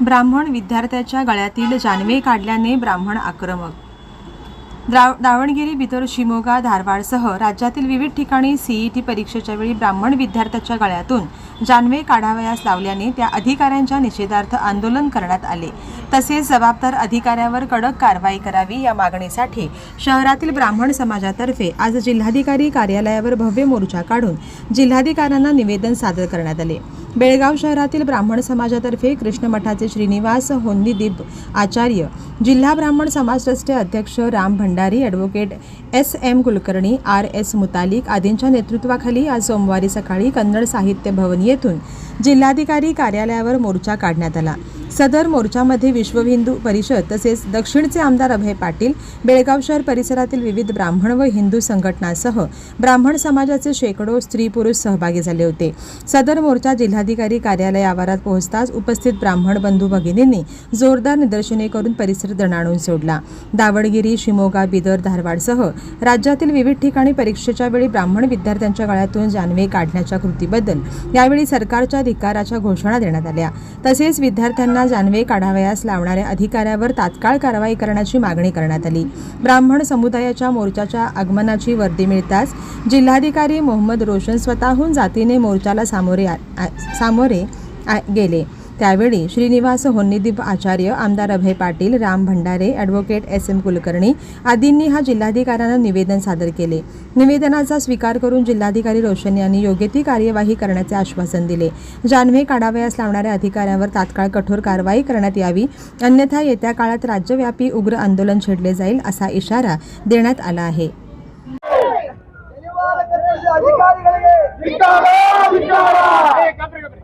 ब्राह्मण विद्यार्थ्याच्या गळ्यातील जानवे काढल्याने ब्राह्मण आक्रमक. द्राव दावणगिरी बिदर शिमोगा धारवाडसह राज्यातील विविध ठिकाणी सीईटी परीक्षेच्या वेळी ब्राह्मण विद्यार्थ्याच्या गळ्यातून जानवे काढावयास लावल्याने त्या अधिकाऱ्यांच्या निषेधार्थ आंदोलन करण्यात आले. तसेच जबाबदार अधिकाऱ्यावर कडक कारवाई करावी या मागणीसाठी शहरातील ब्राह्मण समाजातर्फे आज जिल्हाधिकारी कार्यालयावर भव्य मोर्चा काढून जिल्हाधिकाऱ्यांना निवेदन सादर करण्यात आले. बेळगाव शहरातील ब्राह्मण समाजातर्फे कृष्ण मठाचे श्रीनिवास होन्नीदीप आचार्य जिल्हा ब्राह्मण समाज ट्रस्टचे अध्यक्ष Ram Bhandari advocate S M Kulkarni R S Mutalik आदींच्या नेतृत्वाखाली आज सोमवारी सकाळी कन्नड साहित्य भवन येथून जिल्हाधिकारी कार्यालयावर मोर्चा काढण्यात आला. सदर मोर्चामध्ये विश्व हिंदू परिषद तसेच दक्षिणचे आमदार अभय पाटील बेळगाव शहर परिसरातील विविध ब्राह्मण व हिंदू संघटनांसह ब्राह्मण समाजाचे शेकडो स्त्री पुरुष सहभागी झाले होते. सदर मोर्चा जिल्हाधिकारी कार्यालय आवारात पोहोचताच उपस्थित ब्राह्मण बंधू भगिनींनी जोरदार निदर्शने करून परिसर दणाणून सोडला. दावडगिरी शिमोगा बिदर धारवाडसह राज्यातील विविध ठिकाणी परीक्षेच्या वेळी ब्राह्मण विद्यार्थ्यांच्या गळ्यातून जानवे काढण्याच्या कृतीबद्दल यावेळी सरकारच्या अधिकाराच्या घोषणा देण्यात आल्या. तसेच विद्यार्थ्यांना जानवे काढावयास लावणाऱ्या अधिकाऱ्यावर तात्काळ कारवाई करण्याची मागणी करण्यात आली. ब्राह्मण समुदायाच्या मोर्चाच्या आगमनाची वर्दी मिळताच जिल्हाधिकारी मोहम्मद रोशन स्वतःहून जातीने मोर्चाला सामोरे सामोरे आ- गेले. त्यावेळी श्रीनिवास होन्नीदीप आचार्य आमदार Abhay Patil Ram Bhandare advocate S M Kulkarni आदींनी हा जिल्हाधिकाऱ्यांना निवेदन सादर केले. निवेदनाचा स्वीकार करून जिल्हाधिकारी रोशन यांनी योग्य ती कार्यवाही करण्याचे आश्वासन दिले. जान्हवे काढावयास लावणाऱ्या अधिकाऱ्यांवर तात्काळ कठोर कारवाई करण्यात यावी अन्यथा येत्या काळात राज्यव्यापी उग्र आंदोलन छेडले जाईल असा इशारा देण्यात आला आहे. अधिकारी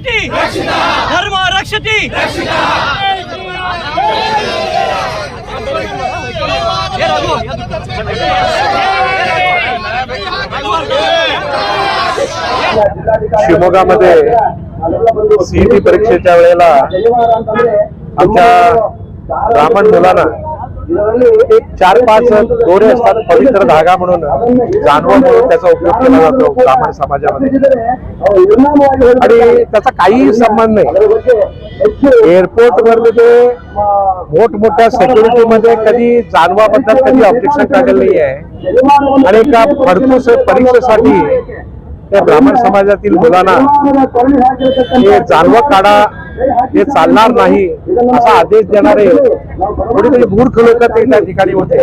रक्षति! धर्म रक्षति! शिमोगामध्ये सीईटी परीक्षेच्या वेळेला आमच्या ब्राह्मण मुलांना म्हणजे एक चार पाच दोरे असतात पवित्र धागा म्हणून जानवर म्हणून त्याचा उपयोग केला जातो ब्राह्मण समाजामध्ये. आणि त्याचा काही संबंध नाही. एअरपोर्ट वरले ते मोठमोठ्या सेक्युरिटी मध्ये कधी जानवाबद्दल कधी ऑब्जेक्शन काढलेलं नाही आहे आणि एका भरपूस परीक्षेसाठी त्या ब्राह्मण समाजातील मुलांना हे जानवं काढा हे चालणार नाही असा आदेश देणारे थोडीतरी मूर्ख लोक ते त्या ठिकाणी होते.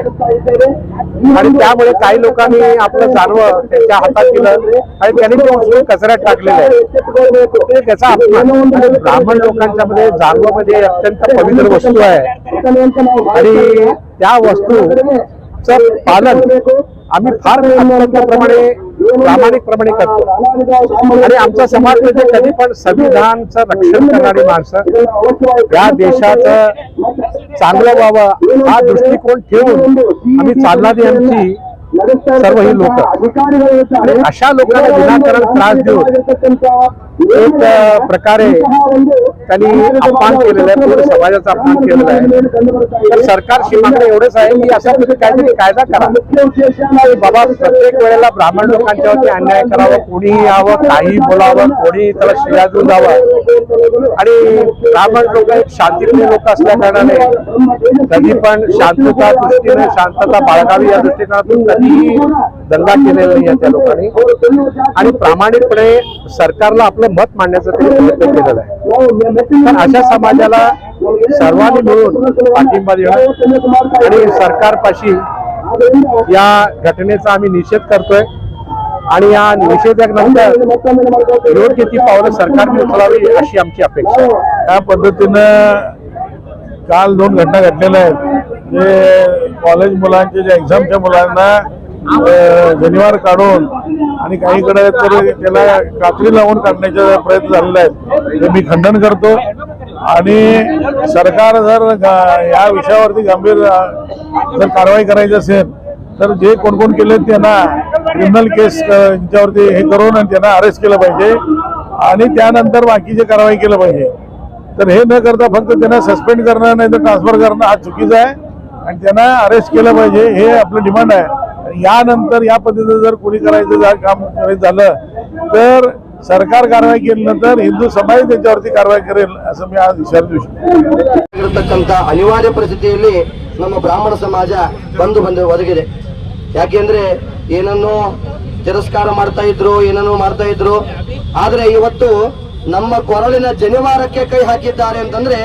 आणि त्यामुळे काही लोकांनी आपलं जानवं त्यांच्या हातात केलं आणि त्यांनी ते उचलून कचऱ्यात टाकलेलं आहे. त्याचा अपमान. ब्राह्मण लोकांच्या मध्ये जानवामध्ये अत्यंत पवित्र वस्तू आहे. आणि त्या वस्तूचं पालन आम्ही फार प्रमाणे प्रामाणिकप्रमाणे करतो. आणि आमचा समाज म्हणजे कधी पण संविधानचं रक्षण करणारी माणसं या देशाचं चांगलं व्हावं हा दृष्टिकोन ठेवून आम्ही चालणारी आमची सर्व ही लोक आणि अशा लोकांना विनाकारण त्रास देऊन एक प्रकारे त्यांनी अपमान केलेला आहे पूर्ण समाजाचा अपमान केलेला आहे. तर सरकारशी मागणं एवढंच आहे की अशा प्रकारे काहीतरी कायदा करा. बाबा प्रत्येक वेळेला ब्राह्मण लोकांच्यावरती अन्याय करावा कोणीही यावं काही बोलावं कोणी त्याला शिव्या देऊन जावं. आणि ब्राह्मण लोक एक शांतीप्रिय लोक असल्या कारणाने कधी पण शांतता दृष्टीने शांतता बाळगावी या दृष्टिकोनातून कधीही दंगा केलेला नाही त्या लोकांनी. आणि प्रामाणिकपणे सरकारला आपलं मत मांडण्याचा त्यांनी प्रयत्न केलेला आहे. पण अशा समाजाला सर्वांनी मिळून पाठिंबा देऊ आणि सरकारपाशी या घटनेचा आम्ही निषेध करतोय. आणि या निषेधानंतर योग्य ती पावलं सरकारने उचलावी अशी आमची अपेक्षा आहे. त्या पद्धतीनं काल दोन घटना घडलेल्या आहेत. जे कॉलेज मुलांचे जे एक्झामच्या मुलांना शनिवार काढून आणि काहीकडे तर त्याला कात्री लावून काढण्याचे प्रयत्न झालेले आहेत. ते मी खंडन करतो. आणि सरकार जर या विषयावरती गंभीर जर कारवाई करायची असेल तर जे कोण कोण केले त्यांना क्रिमिनल केस अ, यांच्यावरती हे करून आणि त्यांना अरेस्ट केलं पाहिजे आणि त्यानंतर बाकीचे कारवाई केलं पाहिजे तर हे न करता फक्त त्यांना सस्पेंड करणं नाही तर ट्रान्सफर करणं हा चुकीचा आहे आणि त्यांना अरेस्ट केलं पाहिजे हे आपलं डिमांड आहे आणि यानंतर या पद्धतीचं जर कोणी करायचं जर काम करायचं झालं तर सरकार कारवाई केल्यानंतर हिंदू समाज त्याच्यावरती कारवाई करेल असं मी आज इशारा देऊ शकतो ಇರತಕ್ಕಂತ ಅನಿವಾರ್ಯ ಪರಿಸ್ಥಿತಿಯಲ್ಲಿ ನಮ್ಮ ಬ್ರಾಹ್ಮಣ ಸಮಾಜ ಬಂದು ಬಂದು ಒದಗಿದೆ ಯಾಕೆಂದ್ರೆ ಏನನ್ನೋ ತಿರಸ್ಕಾರ ಮಾಡ್ತಾ ಇದ್ರು, ಏನನ್ನೋ ಮಾಡ್ತಾ ಇದ್ರು. ಆದ್ರೆ ಇವತ್ತು ನಮ್ಮ ಕೊರಳಿನ ಜನಿವಾರಕ್ಕೆ ಕೈ ಹಾಕಿದ್ದಾರೆ ಅಂತಂದ್ರೆ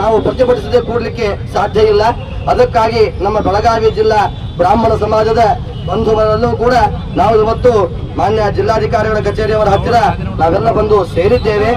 ನಾವು ಪ್ರತಿಭಟಿಸದೆ ಕೂಡ್ಲಿಕ್ಕೆ ಸಾಧ್ಯ ಇಲ್ಲ. ಅದಕ್ಕಾಗಿ ನಮ್ಮ ಬೆಳಗಾವಿ ಜಿಲ್ಲಾ ಬ್ರಾಹ್ಮಣ ಸಮಾಜದ ಬಂಧುಗಳಲ್ಲೂ ಕೂಡ ನಾವು ಇವತ್ತು ಮಾನ್ಯ ಜಿಲ್ಲಾಧಿಕಾರಿಗಳ ಕಚೇರಿಯವರ ಹತ್ತಿರ ನಾವೆಲ್ಲ ಬಂದು ಸೇರಿದ್ದೇವೆ.